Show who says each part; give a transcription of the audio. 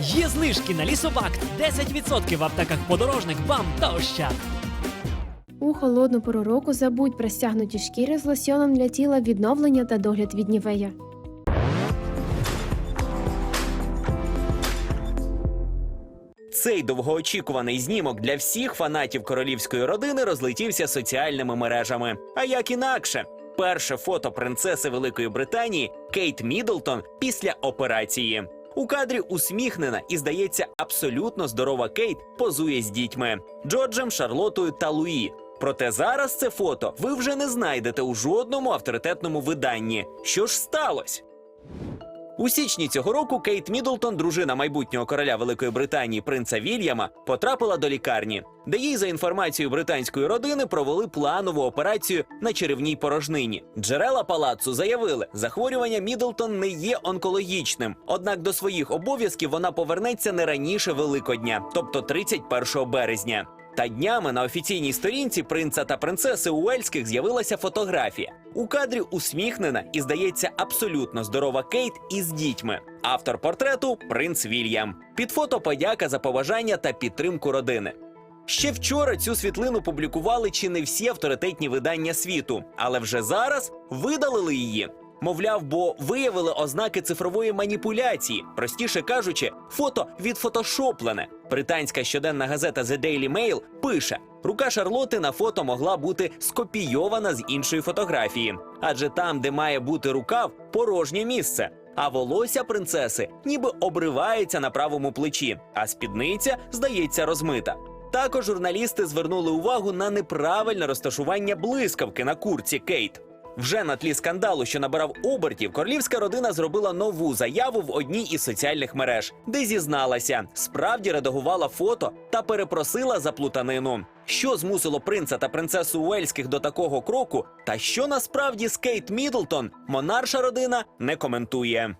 Speaker 1: Є знижки на лісобакт 10% в аптеках подорожник, бам та ощад.
Speaker 2: У холодну пору року забудь про стягнуті шкіри з лосьоном для тіла відновлення та догляд від нівея.
Speaker 3: Цей довгоочікуваний знімок для всіх фанатів королівської родини розлетівся соціальними мережами. А як інакше, перше фото принцеси Великої Британії Кейт Міддлтон після операції. У кадрі усміхнена і, здається, абсолютно здорова Кейт позує з дітьми Джорджем, Шарлотою та Луї. Проте зараз це фото ви вже не знайдете у жодному авторитетному виданні. Що ж сталося? У січні цього року Кейт Міддлтон, дружина майбутнього короля Великої Британії принца Вільяма, потрапила до лікарні, де їй, за інформацією британської родини, провели планову операцію на черевній порожнині. Джерела палацу заявили, захворювання Міддлтон не є онкологічним. Однак до своїх обов'язків вона повернеться не раніше Великодня, тобто 31 березня. Та днями на офіційній сторінці принца та принцеси Уельських з'явилася фотографія. У кадрі усміхнена і, здається, абсолютно здорова Кейт із дітьми. Автор портрету принц Вільям. Під фото подяка за поважання та підтримку родини. Ще вчора цю світлину публікували чи не всі авторитетні видання світу, але вже зараз видалили її. Мовляв, бо виявили ознаки цифрової маніпуляції, простіше кажучи, фото відфотошоплене. Британська щоденна газета The Daily Mail пише: рука Шарлоти на фото могла бути скопійована з іншої фотографії, адже там, де має бути рукав, порожнє місце. А волосся принцеси ніби обривається на правому плечі, а спідниця здається розмита. Також журналісти звернули увагу на неправильне розташування блискавки на курці Кейт. Вже на тлі скандалу, що набирав обертів, королівська родина зробила нову заяву в одній із соціальних мереж, де зізналася, справді редагувала фото та перепросила за плутанину. Що змусило принца та принцесу Уельських до такого кроку, та що насправді з Кейт Мідлтон монарша родина не коментує.